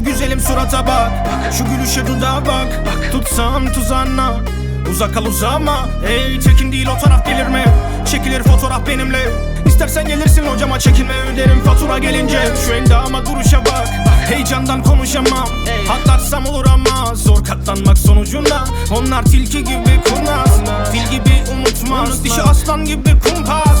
surata bak. Şu gülüşe dudağa bak. Tutsam tuzağına. Uzak kal uzama Ey tekin değil o taraf delirme Çekilir fotoğraf benimle. İstersen gelirsin hocama çekinme. Öderim fatura gelince. Şu endama duruşa bak. Heyecandan konuşamam. Atlarsam olur ama Zor katlanmak sonucunda. Onlar tilki gibi kurnaz. Fil gibi unutmaz Dişi aslan gibi kumpas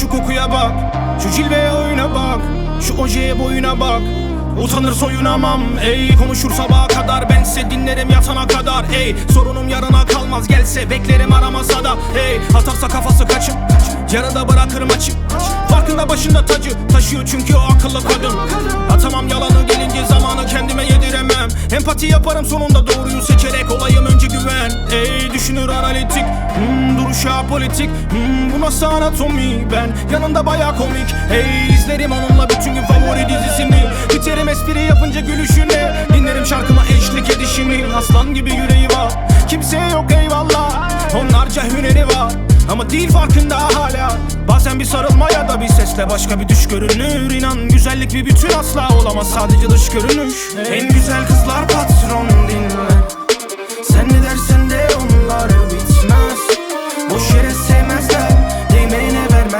Şu kokuya bak Şu cilveye oyuna bak Şu ojeye boyuna bak. Utanır soyunamam ey Konuşur sabaha kadar. Bense dinlerim yatana kadar ey. Sorunum yarına kalmaz gelse beklerim aramasa da ey. Atarsa kafası kaçıp yarıda bırakırım açık Farkında başında tacı taşıyor çünkü o akıllı kadın. Atamam yalanı gelince zamanı kendime yediremem. Empati yaparım sonunda doğruyu seçerek olayım önce güven. Ey düşünür analitik. Hmm, duruşa politik. Hmm, Bu nasıl anatomi ben. Yanında baya komik. Hey izlerim onunla bütün gün favori dizisini. Biterim espri yapınca gülüşüne. Dinlerim şarkıma eşlik edişini. Aslan gibi yüreği var. Kimseye yok eyvallah. Onlarca hüneri var. Ama değil farkında hala. Bazen bir sarılma ya da bir sesle başka bir düş görünür İnan güzellik bir bütün asla olamaz. Sadece dış görünüş. En güzel kızlar patron dinler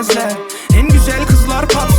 Vermezler En güzel kızlar patron